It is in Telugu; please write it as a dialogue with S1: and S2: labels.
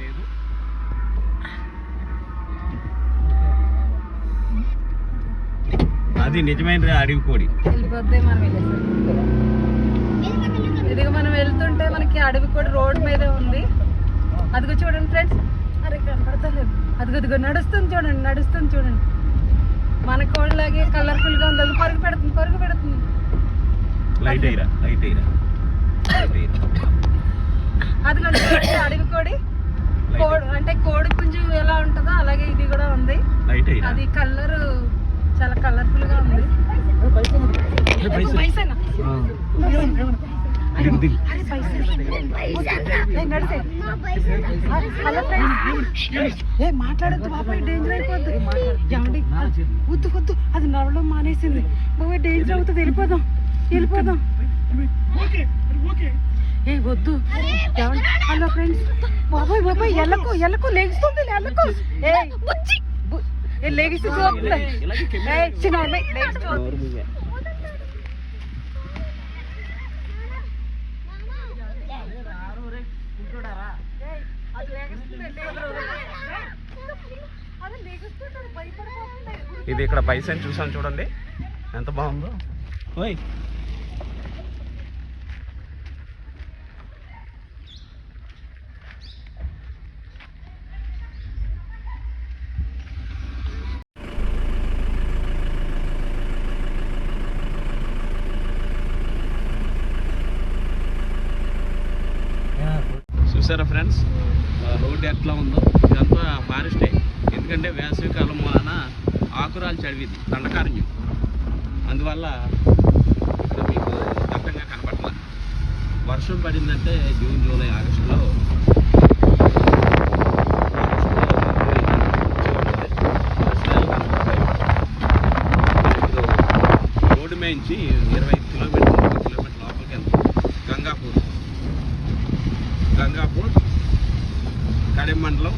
S1: లేదు అది నిజమైన అడవి కోడి.
S2: ఇదిగో మనం వెళ్తుంటే మనకి అడవి కూడా రోడ్ మీదే ఉంది. అదిగో చూడండి ఫ్రెండ్స్. అరే కనపడతలేదు. అదిగో అదిగో నడుస్తుంది చూడండి నడుస్తుంది చూడండి. మన కోడిలాగే కలర్ఫుల్గా ఉంది. అది పరుగు పెడుతుంది పరుగు పెడుతుంది.
S1: లైట్ లైట్ అయ్యిరా లైట్ అయ్యిరా.
S2: చూడండి అడవి కోడి కోడి అంటే కోడి పుంజు ఎలా ఉంటుందో అలాగే ఇది కూడా ఉంది. అది కలర్ చాలా కలర్ఫుల్గా ఉంది. మాట్లాడద్దు బాబాయ్ డేంజర్ అయిపోద్ది. ఏమండి? వద్దు వద్దు అది నడవడం మానేసింది. బాబాయ్ డేంజర్ అవుతుంది. వెళ్ళిపోదాం. వెళ్ళిపోదాం. ఏ వద్దు. Hello friends. బాబాయ్ బాబాయ్ ఎల్లకు ఎల్లకు లెగుస్తుంది ఎల్లకు ఏ బు- ఏ లెగిసి చూస్తుంది ఏ చిన్న అమ్మాయి, లెగిసి చూస్తుంది. ఏయ్, అది లెగుస్తుంది, లెగుస్తుంది. అది లెగుస్తుంటాడు, భయపడిపోతుంది.
S1: ఇది ఇక్కడ పైసని చూసాను చూడండి. ఎంత బాగుందో. ఓయ్. చూసారా ఫ్రెండ్స్ రోడ్డు ఎట్లా ఉందో ఇదంతా ఫారెస్టే ఎందుకంటే వేసవి కాలం వలన ఆకురాలు చదివింది దండకారణ్యం అందువల్ల ఇక్కడ మీకు దట్టంగా కనపట్ల వర్షం పడిందంటే జూన్ జూలై ఆగస్టులో రోడ్డు మేయించి ఇరవై కడెం మండలం.